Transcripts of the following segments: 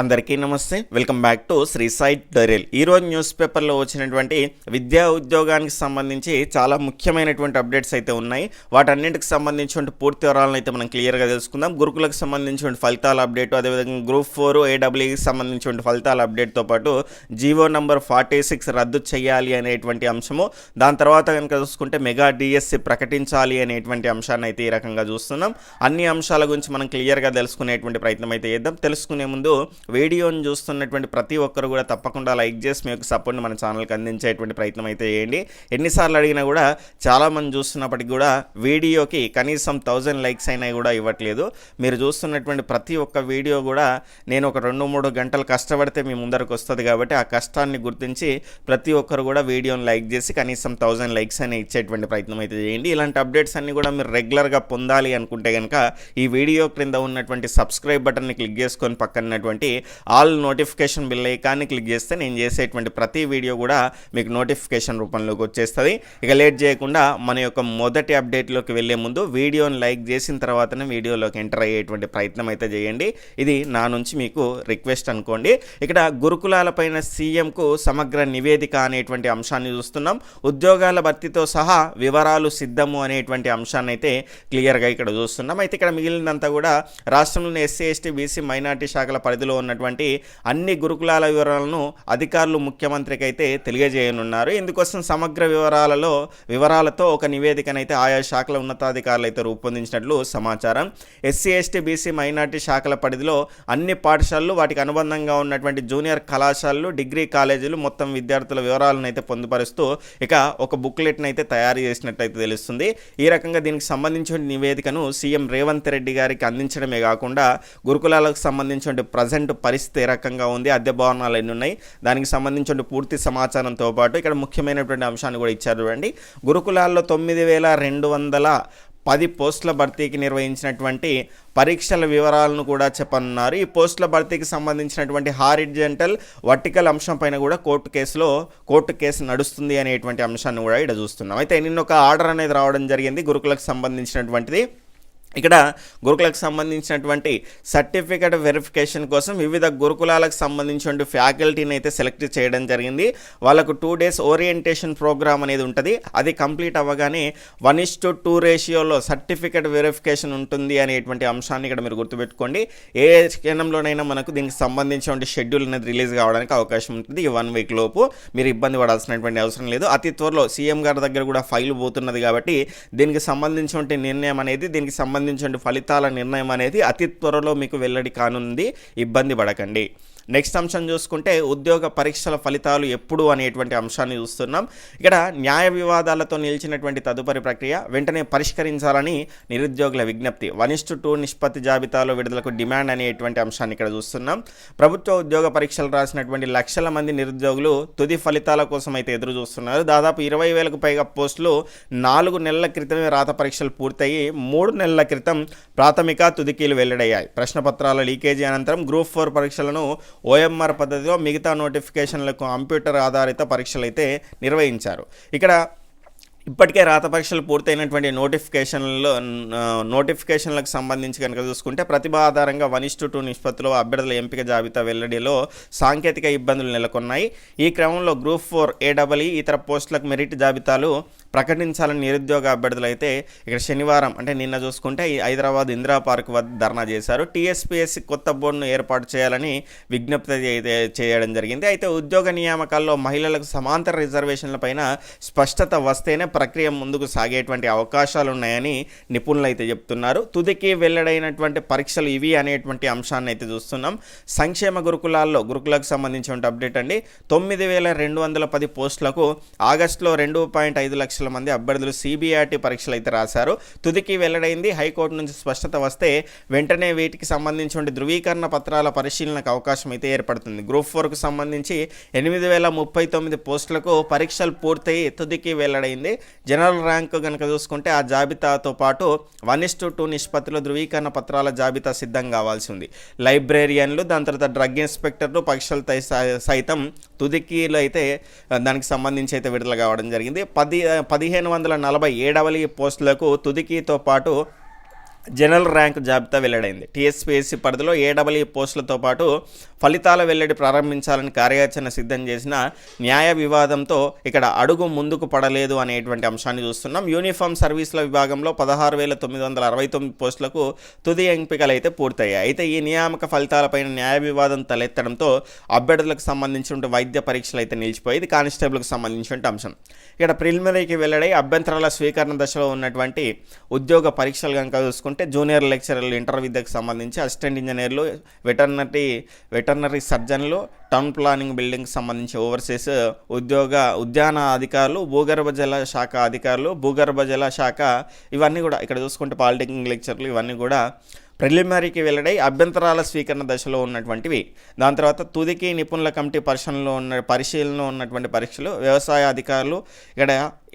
అందరికీ నమస్తే. Welcome back to Sri సైట్ డైరియల్ ఈరోజు న్యూస్ పేపర్లో వచ్చినటువంటి విద్యా ఉద్యోగానికి సంబంధించి చాలా ముఖ్యమైనటువంటి అప్డేట్స్ అయితే ఉన్నాయి. వాటన్నింటికి సంబంధించిన పూర్తి వివరాలను అయితే మనం క్లియర్గా తెలుసుకుందాం. గురుకులకు సంబంధించిన ఫలితాల అప్డేట్ అదేవిధంగా గ్రూప్ ఫోర్ ఏడబ్ల్యూకి సంబంధించిన ఫలితాల అప్డేట్తో పాటు జీవో నంబర్ ఫార్టీ సిక్స్ రద్దు చేయాలి అనేటువంటి అంశము. దాని తర్వాత కనుక చూసుకుంటే మెగా డిఎస్సి ప్రకటించాలి అనేటువంటి అంశాన్ని అయితే ఈ రకంగా చూస్తున్నాం. అన్ని అంశాల గురించి మనం క్లియర్గా తెలుసుకునేటువంటి ప్రయత్నం అయితే చేద్దాం. తెలుసుకునే ముందు వీడియోని చూస్తున్నటువంటి ప్రతి ఒక్కరు కూడా తప్పకుండా లైక్ చేసి మీ యొక్క సపోర్ట్ని మన ఛానల్కి అందించేటువంటి ప్రయత్నం అయితే చేయండి. ఎన్నిసార్లు అడిగినా కూడా చాలామంది చూస్తున్నప్పటికీ కూడా వీడియోకి కనీసం థౌజండ్ లైక్స్ అయినా కూడా ఇవ్వట్లేదు. మీరు చూస్తున్నటువంటి ప్రతి ఒక్క వీడియో కూడా నేను ఒక రెండు మూడు గంటలు కష్టపడితే మీ ముందరకు వస్తుంది కాబట్టి ఆ కష్టాన్ని గుర్తించి ప్రతి ఒక్కరు కూడా వీడియోని లైక్ చేసి కనీసం థౌజండ్ లైక్స్ అని ఇచ్చేటువంటి ప్రయత్నం అయితే చేయండి. ఇలాంటి అప్డేట్స్ అన్ని కూడా మీరు రెగ్యులర్గా పొందాలి అనుకుంటే కనుక ఈ వీడియో క్రింద ఉన్నటువంటి సబ్స్క్రైబ్ బటన్ని క్లిక్ చేసుకొని పక్కనటువంటి ఆల్ నోటిఫికేషన్ బిల్ ఐకాన్ని క్లిక్ చేస్తే నేను చేసేటువంటి ప్రతి వీడియో కూడా మీకు నోటిఫికేషన్ రూపంలోకి వచ్చేస్తుంది. ఇక లేట్ చేయకుండా మన యొక్క మొదటి అప్డేట్లోకి వెళ్ళే ముందు వీడియోని లైక్ చేసిన తర్వాతనే వీడియోలోకి ఎంటర్ అయ్యేటువంటి ప్రయత్నం అయితే చేయండి. ఇది నా నుంచి మీకు రిక్వెస్ట్ అనుకోండి. ఇక్కడ గురుకులాలపైన సీఎంకు సమగ్ర నివేదిక అనేటువంటి అంశాన్ని చూస్తున్నాం. ఉద్యోగాల భర్తీతో సహా వివరాలు సిద్ధము అనేటువంటి అంశాన్ని అయితే క్లియర్గా ఇక్కడ చూస్తున్నాం. అయితే ఇక్కడ మిగిలినంతా కూడా రాష్ట్రంలోని ఎస్సీ ఎస్టీ బీసీ మైనార్టీ శాఖల పరిధిలో ఉన్నటువంటి అన్ని గురుకులాల వివరాలను అధికారులు ముఖ్యమంత్రికి అయితే తెలియజేయనున్నారు. ఇందుకోసం సమగ్ర వివరాలలో వివరాలతో ఒక నివేదికనైతే ఆయా శాఖల ఉన్నతాధికారులు అయితే రూపొందించినట్లు సమాచారం. ఎస్సీ ఎస్టీ బీసీ మైనార్టీ శాఖల పరిధిలో అన్ని పాఠశాలలు వాటికి అనుబంధంగా ఉన్నటువంటి జూనియర్ కళాశాలలు డిగ్రీ కాలేజీలు మొత్తం విద్యార్థుల వివరాలను అయితే పొందుపరుస్తూ ఇక ఒక బుక్లెట్ని అయితే తయారు చేసినట్టయితే తెలుస్తుంది. ఈ రకంగా దీనికి సంబంధించిన నివేదికను సీఎం రేవంత్ రెడ్డి గారికి అందించడమే కాకుండా గురుకులాలకు సంబంధించిన ప్రజెంట్ పరిస్థితి ఏ రకంగా ఉంది అద్దె భవనాలు ఎన్ని ఉన్నాయి దానికి సంబంధించిన పూర్తి సమాచారంతో పాటు ఇక్కడ ముఖ్యమైనటువంటి అంశాన్ని కూడా ఇచ్చారు చూడండి. గురుకులాల్లో తొమ్మిది వేల రెండు వందల పది పోస్టుల భర్తీకి నిర్వహించినటువంటి పరీక్షల వివరాలను కూడా చెప్పనున్నారు. ఈ పోస్టుల భర్తీకి సంబంధించినటువంటి హారిజెంటల్ వర్టికల్ అంశం పైన కూడా కోర్టు కేసులో కోర్టు కేసు నడుస్తుంది అనేటువంటి అంశాన్ని కూడా ఇక్కడ చూస్తున్నాం. అయితే నిన్న ఒక ఆర్డర్ అనేది రావడం జరిగింది గురుకులకు సంబంధించినటువంటిది. ఇక్కడ గురుకులకు సంబంధించినటువంటి సర్టిఫికేట్ వెరిఫికేషన్ కోసం వివిధ గురుకులాలకు సంబంధించిన ఫ్యాకల్టీని అయితే సెలెక్ట్ చేయడం జరిగింది. వాళ్ళకు టూ డేస్ ఓరియంటేషన్ ప్రోగ్రామ్ అనేది ఉంటుంది. అది కంప్లీట్ అవ్వగానే వన్ ఇస్ టు టూ రేషియోలో సర్టిఫికేట్ వెరిఫికేషన్ ఉంటుంది అనేటువంటి అంశాన్ని ఇక్కడ మీరు గుర్తుపెట్టుకోండి. ఏ క్షణంలోనైనా మనకు దీనికి సంబంధించిన షెడ్యూల్ అనేది రిలీజ్ కావడానికి అవకాశం ఉంటుంది. ఈ వన్ వీక్ లోపు మీరు ఇబ్బంది పడాల్సినటువంటి అవసరం లేదు. అతి త్వరలో సీఎం గారి దగ్గర కూడా ఫైల్ పోతున్నది కాబట్టి దీనికి సంబంధించిన నిర్ణయం అనేది దీనికి సంబంధించిన ఫలితాల నిర్ణయం అనేది అతి త్వరలో మీకు వెల్లడి కానుంది. ఇబ్బంది పడకండి. నెక్స్ట్ అంశం చూసుకుంటే ఉద్యోగ పరీక్షల ఫలితాలు ఎప్పుడు అనేటువంటి అంశాన్ని చూస్తున్నాం. ఇక్కడ న్యాయ వివాదాలతో నిలిచినటువంటి తదుపరి ప్రక్రియ వెంటనే పరిష్కరించాలని నిరుద్యోగుల విజ్ఞప్తి. వన్ ఇస్టు టూ నిష్పత్తి జాబితాలో విడుదలకు డిమాండ్ అనేటువంటి అంశాన్ని ఇక్కడ చూస్తున్నాం. ప్రభుత్వ ఉద్యోగ పరీక్షలు రాసినటువంటి లక్షల మంది నిరుద్యోగులు తుది ఫలితాల కోసం అయితే ఎదురు చూస్తున్నారు. దాదాపు ఇరవై వేలకు పైగా పోస్టులు నాలుగు నెలల క్రితమే రాత పరీక్షలు పూర్తయి మూడు నెలల క్రితం ప్రాథమిక తుదికీలు వెల్లడయ్యాయి. ప్రశ్నపత్రాల లీకేజీ అనంతరం గ్రూప్ ఫోర్ పరీక్షలను ఓఎంఆర్ పద్ధతిలో మిగతా నోటిఫికేషన్లకు కంప్యూటర్ ఆధారిత పరీక్షలు అయితే నిర్వహించారు. ఇక్కడ ఇప్పటికే రాత పరీక్షలు పూర్తయినటువంటి నోటిఫికేషన్లో నోటిఫికేషన్లకు సంబంధించి కనుక చూసుకుంటే ప్రతిభ ఆధారంగా వన్ ఇస్టు టూ నిష్పత్తిలో అభ్యర్థుల ఎంపిక జాబితా వెల్లడిలో సాంకేతిక ఇబ్బందులు నెలకొన్నాయి. ఈ క్రమంలో గ్రూప్ ఫోర్ ఏడబ్ల్యూ ఇతర పోస్టులకు మెరిట్ జాబితాలు ప్రకటించాలని నిరుద్యోగ అభ్యర్థులు అయితే ఇక్కడ శనివారం అంటే నిన్న చూసుకుంటే హైదరాబాద్ ఇందిరా పార్క్ వద్ద ధర్నా చేశారు. టీఎస్పీఎస్సీ కొత్త బోర్డును ఏర్పాటు చేయాలని విజ్ఞప్తి అయితే చేయడం జరిగింది. అయితే ఉద్యోగ నియామకాల్లో మహిళలకు సమాంతర రిజర్వేషన్ల పైన స్పష్టత వస్తేనే ప్రక్రియ ముందుకు సాగేటువంటి అవకాశాలు ఉన్నాయని నిపుణులు అయితే చెప్తున్నారు. తుదికి వెల్లడైనటువంటి పరీక్షలు ఇవి అనేటువంటి అంశాన్ని అయితే చూస్తున్నాం. సంక్షేమ గురుకులాల్లో గురుకులకు సంబంధించిన అప్డేట్ అండి. తొమ్మిది వేల రెండు వందల పది పోస్టులకు ఆగస్టులో రెండు పాయింట్ ఐదు లక్షల మంది అభ్యర్థులు సిబిఆర్టీ పరీక్షలు అయితే రాశారు. తుదికి వెల్లడైంది. హైకోర్టు నుంచి స్పష్టత వస్తే వెంటనే వీటికి సంబంధించిన ధృవీకరణ పత్రాల పరిశీలనకు అవకాశం అయితే ఏర్పడుతుంది. గ్రూప్ ఫోర్కు సంబంధించి ఎనిమిది వేల ముప్పై తొమ్మిది పోస్టులకు పరీక్షలు పూర్తయి తుదికి వెల్లడైంది. జనరల్ ర్యాంక్ కనుక చూసుకుంటే ఆ జాబితాతో పాటు వన్ ఇస్ టు టూ నిష్పత్తిలో ధృవీకరణ పత్రాల జాబితా సిద్ధం కావాల్సి ఉంది. లైబ్రేరియన్లు దాని తర్వాత డ్రగ్ ఇన్స్పెక్టర్లు పరీక్షలు సైతం తుదికీలు అయితే దానికి సంబంధించి అయితే విడుదల కావడం జరిగింది. పది పదిహేను వందల నలభై ఏడవలి పోస్టులకు తుదికీతో పాటు జనరల్ ర్యాంక్ జాబితా వెల్లడైంది. టీఎస్పీఎస్సీ పరిధిలో ఏడబ్ల్యూ పోస్టులతో పాటు ఫలితాల వెల్లడి ప్రారంభించాలని కార్యాచరణ సిద్ధం చేసిన న్యాయ వివాదంతో ఇక్కడ అడుగు ముందుకు పడలేదు అనేటువంటి అంశాన్ని చూస్తున్నాం. యూనిఫామ్ సర్వీసుల విభాగంలో పదహారు వేల తొమ్మిది వందల అరవై తొమ్మిది పోస్టులకు తుది ఎంపికలు అయితే పూర్తయ్యాయి. అయితే ఈ నియామక ఫలితాలపైన న్యాయ వివాదం తలెత్తడంతో అభ్యర్థులకు సంబంధించిన వైద్య పరీక్షలు అయితే నిలిచిపోయేది కానిస్టేబుల్కి సంబంధించిన అంశం. ఇక్కడ ప్రిలిమినరీకి వెల్లడై అభ్యంతరాల స్వీకరణ దశలో ఉన్నటువంటి ఉద్యోగ పరీక్షలు కనుక చూసుకుంటే జూనియర్ లెక్చరర్లు ఇంటర్ విద్యకు సంబంధించి అసిస్టెంట్ ఇంజనీర్లు వెటర్నరీ వెటర్నరీ సర్జన్లు టౌన్ ప్లానింగ్ బిల్డింగ్ సంబంధించి ఓవర్సీస్ ఉద్యోగ ఉద్యాన అధికారులు భూగర్భ జల శాఖ అధికారులు భూగర్భ జల శాఖ ఇవన్నీ కూడా ఇక్కడ చూసుకుంటే పాలిటెక్నిక్ లెక్చర్లు ఇవన్నీ కూడా ప్రిలిమినరీకి వెల్లడై అభ్యంతరాల స్వీకరణ దశలో ఉన్నటువంటివి. దాని తర్వాత తుదికి నిపుణుల కమిటీ పరిశీలనలో ఉన్న పరిశీలనలో ఉన్నటువంటి పరీక్షలు వ్యవసాయ అధికారులు ఇక్కడ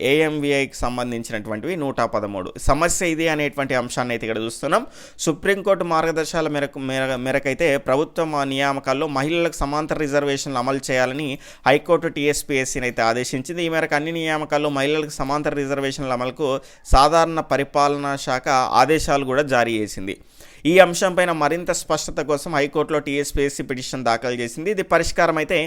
ఏఎంవిఐకి సంబంధించినటువంటివి నూట పదమూడు. సమస్య ఇది అనేటువంటి అంశాన్ని అయితే ఇక్కడ చూస్తున్నాం. సుప్రీంకోర్టు మార్గదర్శకాల మేరకు మేర మేరకైతే ప్రభుత్వ నియామకాల్లో మహిళలకు సమాంతర రిజర్వేషన్లు అమలు చేయాలని హైకోర్టు టీఎస్పీఎస్సీని అయితే ఆదేశించింది. ఈ మేరకు అన్ని నియామకాల్లో మహిళలకు సమాంతర రిజర్వేషన్ల అమలుకు సాధారణ పరిపాలనా శాఖ ఆదేశాలు కూడా జారీ చేసింది. ఈ అంశంపైన మరింత స్పష్టత కోసం హైకోర్టులో టీఎస్పీఎస్సీ పిటిషన్ దాఖలు చేసింది. ఇది పరిష్కారం అయితే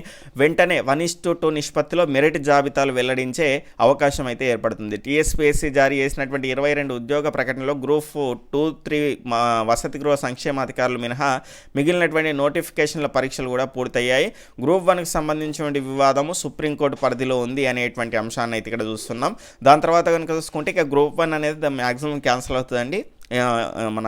వెంటనే వన్ ఇస్ టు టూ నిష్పత్తిలో మెరిట్ జాబితాలు వెల్లడించే అవకాశం అయితే ఏర్పడుతుంది. టీఎస్పీఎస్సీ జారీ చేసినటువంటి ఇరవై రెండు ఉద్యోగ ప్రకటనలో గ్రూప్ టూ త్రీ వసతి గృహ సంక్షేమాధికారులు మినహా మిగిలినటువంటి నోటిఫికేషన్ల పరీక్షలు కూడా పూర్తయ్యాయి. గ్రూప్ వన్కి సంబంధించినటువంటి వివాదము సుప్రీంకోర్టు పరిధిలో ఉంది అనేటువంటి అంశాన్ని అయితే ఇక్కడ చూస్తున్నాం. దాని తర్వాత కనుక చూసుకుంటే ఇక గ్రూప్ వన్ అనేది మ్యాక్సిమం క్యాన్సిల్ అవుతుందండి. మన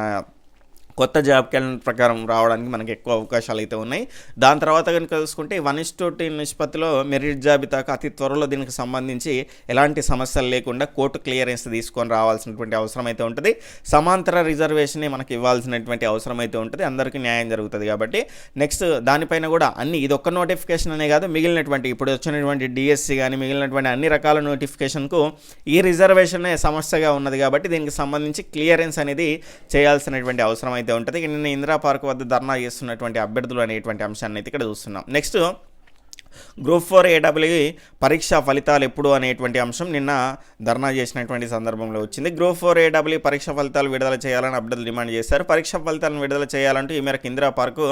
కొత్త జాబ్ క్యాలెండర్ ప్రకారం రావడానికి మనకి ఎక్కువ అవకాశాలు అయితే ఉన్నాయి. దాని తర్వాత కనుక చూసుకుంటే వన్ ఇస్ టు టీ నిష్పత్తిలో మెరిట్ జాబితాకు అతి త్వరలో దీనికి సంబంధించి ఎలాంటి సమస్యలు లేకుండా కోర్టు క్లియరెన్స్ తీసుకొని రావాల్సినటువంటి అవసరం అయితే ఉంటుంది. సమాంతర రిజర్వేషన్ మనకి ఇవ్వాల్సినటువంటి అవసరం అయితే ఉంటుంది. అందరికీ న్యాయం జరుగుతుంది కాబట్టి. నెక్స్ట్ దానిపైన కూడా అన్ని ఇది ఒక్క నోటిఫికేషన్ అనే కాదు మిగిలినటువంటి ఇప్పుడు వచ్చినటువంటి డిఎస్సి కానీ మిగిలినటువంటి అన్ని రకాల నోటిఫికేషన్కు ఈ రిజర్వేషనే సమస్యగా ఉన్నది కాబట్టి దీనికి సంబంధించి క్లియరెన్స్ అనేది చేయాల్సినటువంటి అవసరం అయితే ఉంటుంది. ఇక నిన్న ఇందిరా పార్క్ వద్ద ధర్నా చేస్తున్నటువంటి అభ్యర్థులు అనేటువంటి అంశాన్ని అయితే ఇక్కడ చూస్తున్నాం. నెక్స్ట్ గ్రూప్ ఫోర్ ఏడబ్ల్యూ పరీక్ష ఫలితాలు ఎప్పుడు అనేటువంటి అంశం నిన్న ధర్నా చేసినటువంటి సందర్భంలో వచ్చింది. గ్రూప్ ఫోర్ ఏడబ్ల్యూ పరీక్ష ఫలితాలు విడుదల చేయాలని అభ్యర్థులు డిమాండ్ చేశారు. పరీక్ష ఫలితాలను విడుదల చేయాలంటూ ఈ మేరకు ఇందిరా పార్కు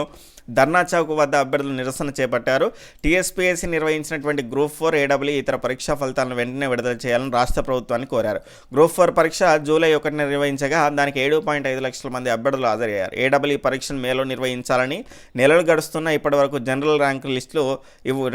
ధర్నా చౌక్ వద్ద అభ్యర్థులు నిరసన చేపట్టారు. టీఎస్పీఎస్సీ నిర్వహించినటువంటి గ్రూప్ ఫోర్ ఏడబ్ల్యూ ఇతర పరీక్షా ఫలితాలను వెంటనే విడుదల చేయాలని రాష్ట్ర ప్రభుత్వాన్ని కోరారు. గ్రూప్ ఫోర్ పరీక్ష జూలై ఒకటి నిర్వహించగా దానికి ఏడు పాయింట్ ఐదు లక్షల మంది అభ్యర్థులు హాజరయ్యారు. ఏడబ్ల్యూ పరీక్షను మేలో నిర్వహించాలని నెలలు గడుస్తున్న ఇప్పటివరకు జనరల్ ర్యాంకు లిస్టులు ఇవ్వ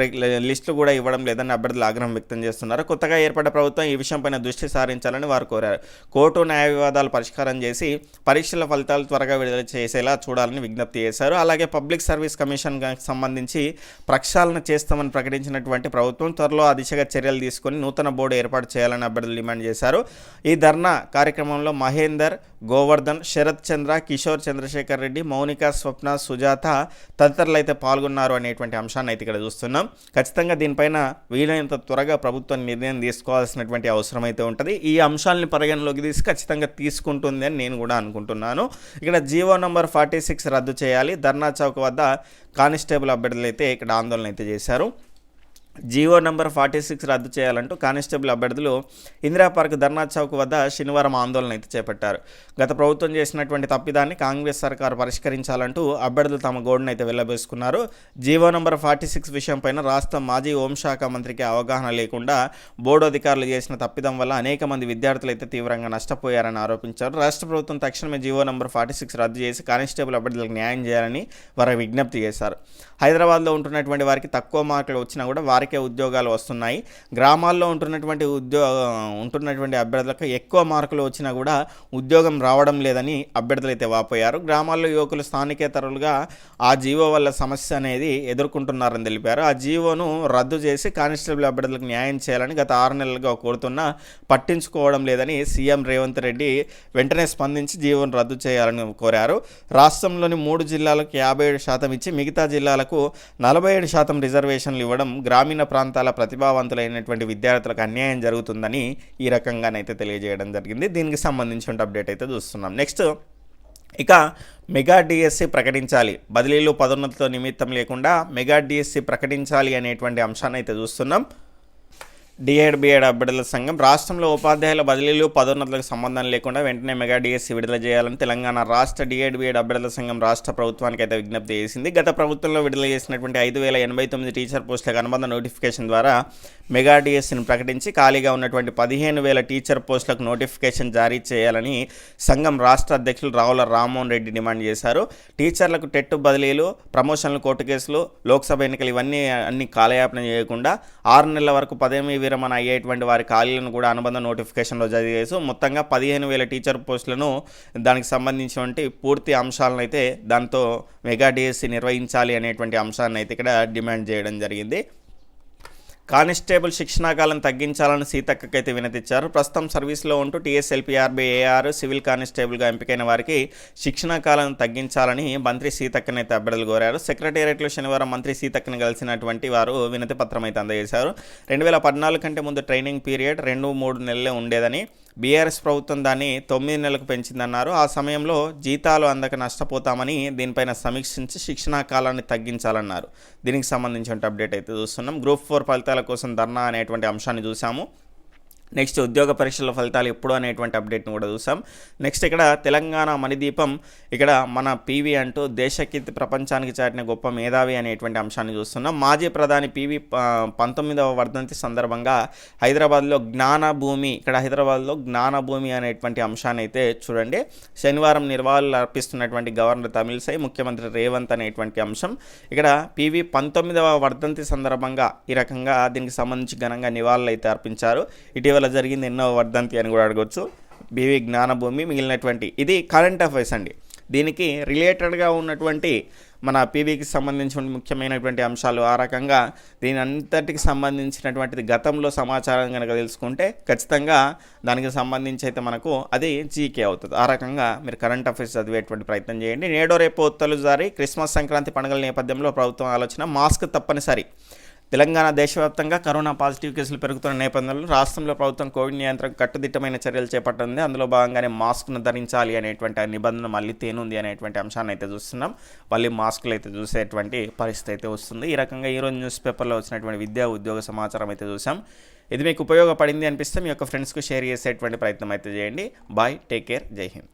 లిస్టులు కూడా ఇవ్వడం లేదని అభ్యర్థులు ఆగ్రహం వ్యక్తం చేస్తున్నారు. కొత్తగా ఏర్పడ్డ ప్రభుత్వం ఈ విషయంపైన దృష్టి సారించాలని వారు కోరారు. కోర్టు న్యాయ వివాదాలు పరిష్కారం చేసి పరీక్షల ఫలితాలు త్వరగా విడుదల చేసేలా చూడాలని విజ్ఞప్తి చేశారు. అలాగే పబ్లిక్ సర్వీస్ కమిషన్ సంబంధించి ప్రక్షాళన చేస్తామని ప్రకటించినటువంటి ప్రభుత్వం త్వరలో ఆ దిశగా చర్యలు తీసుకొని నూతన బోర్డు ఏర్పాటు చేయాలని అభ్యర్థులు డిమాండ్ చేశారు. ఈ ధర్నా కార్యక్రమంలో మహేందర్ గోవర్ధన్ శరత్ చంద్ర కిషోర్ చంద్రశేఖర్ రెడ్డి మౌనిక స్వప్న సుజాత తదితరులు అయితే పాల్గొన్నారు అనేటువంటి అంశాన్ని అయితే ఇక్కడ చూస్తున్నాం. ఖచ్చితంగా దీనిపైన వీలైనంత త్వరగా ప్రభుత్వం నిర్ణయం తీసుకోవాల్సినటువంటి అవసరం అయితే ఉంటుంది. ఈ అంశాలని పరిగణలోకి తీసి ఖచ్చితంగా తీసుకుంటుంది అని నేను కూడా అనుకుంటున్నాను. ఇక్కడ జీవో నంబర్ ఫార్టీ సిక్స్ రద్దు చేయాలి. ధర్నా చౌక్ వద్ద కానిస్టేబుల్ అభ్యర్థులు అయితే ఇక్కడ ఆందోళన అయితే చేశారు. జీవో నంబర్ ఫార్టీ సిక్స్ రద్దు చేయాలంటూ కానిస్టేబుల్ అభ్యర్థులు ఇందిరా పార్క్ ధర్నా చౌక్ వద్ద శనివారం ఆందోళన అయితే చేపట్టారు. గత ప్రభుత్వం చేసినటువంటి తప్పిదాన్ని కాంగ్రెస్ సర్కారు పరిష్కరించాలంటూ అభ్యర్థులు తమ గోడును అయితే వెళ్ళబోసుకున్నారు జీవో నంబర్ ఫార్టీ సిక్స్ విషయంపైన రాష్ట్ర మాజీ హోంశాఖ మంత్రికి అవగాహన లేకుండా బోర్డు అధికారులు చేసిన తప్పిదం వల్ల అనేక మంది విద్యార్థులు అయితే తీవ్రంగా నష్టపోయారని ఆరోపించారు. రాష్ట్ర ప్రభుత్వం తక్షణమే జీవో నంబర్ ఫార్టీ సిక్స్ రద్దు చేసి కానిస్టేబుల్ అభ్యర్థులకు న్యాయం చేయాలని వారు విజ్ఞప్తి చేశారు. హైదరాబాద్లో ఉంటున్నటువంటి వారికి తక్కువ మార్కులు వచ్చినా కూడా వారికే ఉద్యోగాలు వస్తున్నాయి. గ్రామాల్లో ఉంటున్నటువంటి ఉద్యోగ ఉంటున్నటువంటి అభ్యర్థులకు ఎక్కువ మార్కులు వచ్చినా కూడా ఉద్యోగం రావడం లేదని అభ్యర్థులు అయితే వాపోయారు. గ్రామాల్లో యువకులు స్థానికేతరులుగా ఆ జీవో వల్ల సమస్య అనేది ఎదుర్కొంటున్నారని తెలిపారు. ఆ జీవోను రద్దు చేసి కానిస్టేబుల్ అభ్యర్థులకు న్యాయం చేయాలని గత ఆరు నెలలుగా కోరుతున్నా పట్టించుకోవడం లేదని సీఎం రేవంత్ రెడ్డి వెంటనే స్పందించి జీవోను రద్దు చేయాలని కోరారు. రాష్ట్రంలోని మూడు జిల్లాలకు యాభై ఏడు శాతం ఇచ్చి మిగతా జిల్లాలకు నలభై ఏడు శాతం రిజర్వేషన్లు ఇవ్వడం గ్రామీణ ప్రాంతాల ప్రతిభావంతులైనటువంటి విద్యార్థులకు అన్యాయం జరుగుతుందని ఈ రకంగానైతే తెలియజేయడం జరిగింది. దీనికి సంబంధించిన అప్డేట్ అయితే చూస్తున్నాం. నెక్స్ట్ ఇక మెగా డిఎస్సి ప్రకటించాలి. బదిలీలు పదోన్నతితో నిమిత్తం లేకుండా మెగా డిఎస్సి ప్రకటించాలి అనేటువంటి అంశాన్ని అయితే చూస్తున్నాం. డిఎడ్ బిఎడ్ అభ్యర్థుల సంఘం రాష్ట్రంలో ఉపాధ్యాయుల బదిలీలు పదోన్నతులకు సంబంధం లేకుండా వెంటనే మెగా డిఎస్సి విడుదల చేయాలని తెలంగాణ రాష్ట్ర డిఎడ్ బిఎడ్ అభ్యర్థుల సంఘం రాష్ట్ర ప్రభుత్వానికి అయితే విజ్ఞప్తి చేసింది. గత ప్రభుత్వంలో విడుదల చేసినటువంటి ఐదు వేల ఎనభై తొమ్మిది టీచర్ పోస్టులకు అనుబంధ నోటిఫికేషన్ ద్వారా మెగా డిఎస్సిని ప్రకటించి ఖాళీగా ఉన్నటువంటి పదిహేను వేల టీచర్ పోస్టులకు నోటిఫికేషన్ జారీ చేయాలని సంఘం రాష్ట్ర అధ్యక్షులు రావుల రామ్మోహన్ రెడ్డి డిమాండ్ చేశారు. టీచర్లకు టెట్టు బదిలీలు ప్రమోషన్లు కోర్టు కేసులు లోక్సభ ఎన్నికలు ఇవన్నీ అన్ని కాలయాపన చేయకుండా ఆరు నెలల వరకు పదేమి విరమణ అయ్యేటువంటి వారి ఖాళీలను కూడా అనుబంధ నోటిఫికేషన్లో జారీ మొత్తంగా పదిహేను వేల టీచర్ పోస్టులను దానికి సంబంధించినటువంటి పూర్తి అంశాలను అయితే దాంతో మెగా డిఎస్సి నిర్వహించాలి అనేటువంటి అంశాన్ని అయితే ఇక్కడ డిమాండ్ చేయడం జరిగింది. కానిస్టేబుల్ శిక్షణాకాలం తగ్గించాలని సీతక్కకైతే వినతిచ్చారు. ప్రస్తుతం సర్వీస్లో ఉంటూ టీఎస్ఎల్పీఆర్బీ ఏఆర్ సివిల్ కానిస్టేబుల్గా ఎంపికైన వారికి శిక్షణాకాలం తగ్గించాలని మంత్రి సీతక్కనైతే అభ్యర్థులు కోరారు. సెక్రటేరియట్లో శనివారం మంత్రి సీతక్కను కలిసినటువంటి వారు వినతి పత్రం అయితే అందజేశారు. రెండు వేల పద్నాలుగు కంటే ముందు ట్రైనింగ్ పీరియడ్ రెండు మూడు నెలలే ఉండేదని బీఆర్ఎస్ ప్రభుత్వం దాన్ని తొమ్మిది నెలలకు పెంచిందన్నారు. ఆ సమయంలో జీతాలు అందక నష్టపోతామని దీనిపైన సమీక్షించి శిక్షణా కాలాన్ని తగ్గించాలన్నారు. దీనికి సంబంధించిన అప్డేట్ అయితే చూస్తున్నాం. గ్రూప్ ఫోర్ ఫలితాల కోసం ధర్నా అనేటువంటి అంశాన్ని చూసాము నెక్స్ట్ ఉద్యోగ పరీక్షల ఫలితాలు ఎప్పుడు అనేటువంటి అప్డేట్ని కూడా చూసాం. నెక్స్ట్ ఇక్కడ తెలంగాణ మణిదీపం ఇక్కడ మన పీవీ అంటూ దేశకీర్తి ప్రపంచానికి చాటిన గొప్ప మేధావి అనేటువంటి అంశాన్ని చూస్తున్నాం. మాజీ ప్రధాని పీవీ పంతొమ్మిదవ వర్ధంతి సందర్భంగా హైదరాబాద్లో జ్ఞానభూమి ఇక్కడ హైదరాబాద్లో జ్ఞానభూమి అనేటువంటి అంశాన్ని అయితే చూడండి. శనివారం నిర్వాళులు అర్పిస్తున్నటువంటి గవర్నర్ తమిళసై ముఖ్యమంత్రి రేవంత్ అనేటువంటి అంశం. ఇక్కడ పీవీ పంతొమ్మిదవ వర్ధంతి సందర్భంగా ఈ రకంగా దీనికి సంబంధించి ఘనంగా నివాళులు అయితే అర్పించారు. ఇటీవల జరిగింది ఎన్నో వర్ధంతి అని కూడా అడగవచ్చు బీవీ జ్ఞానభూమి మిగిలినటువంటి ఇది కరెంట్ అఫైర్స్ అండి. దీనికి రిలేటెడ్గా ఉన్నటువంటి మన పీవీకి సంబంధించిన ముఖ్యమైనటువంటి అంశాలు ఆ రకంగా దీని అంతటికి సంబంధించినటువంటిది గతంలో సమాచారం కనుక తెలుసుకుంటే ఖచ్చితంగా దానికి సంబంధించి అయితే మనకు అది జీకే అవుతుంది. ఆ రకంగా మీరు కరెంట్ అఫైర్స్ చదివేటువంటి ప్రయత్నం చేయండి. నేడో రేపు ఒత్తలు జారీ. క్రిస్మస్ సంక్రాంతి పండుగల నేపథ్యంలో ప్రభుత్వం ఆలోచన మాస్క్ తప్పనిసరి. తెలంగాణ దేశవ్యాప్తంగా కరోనా పాజిటివ్ కేసులు పెరుగుతున్న నేపథ్యంలో రాష్ట్రంలో ప్రభుత్వం కోవిడ్ నియంత్రణ కట్టుదిట్టమైన చర్యలు చేపట్టింది. అందులో భాగంగానే మాస్క్ను ధరించాలి అనేటువంటి నిబంధన మళ్ళీ తేనుంది అనేటువంటి అంశాన్ని అయితే చూస్తున్నాం. మళ్ళీ మాస్కులు అయితే చూసేటువంటి పరిస్థితి అయితే వస్తుంది. ఈ రకంగా ఈరోజు న్యూస్ పేపర్లో వచ్చినటువంటి విద్యా ఉద్యోగ సమాచారం అయితే చూసాం. ఇది మీకు ఉపయోగపడింది అనిపిస్తే మీ యొక్క ఫ్రెండ్స్కు షేర్ చేసేటువంటి ప్రయత్నం అయితే చేయండి. బాయ్ టేక్ కేర్ జై హింద్.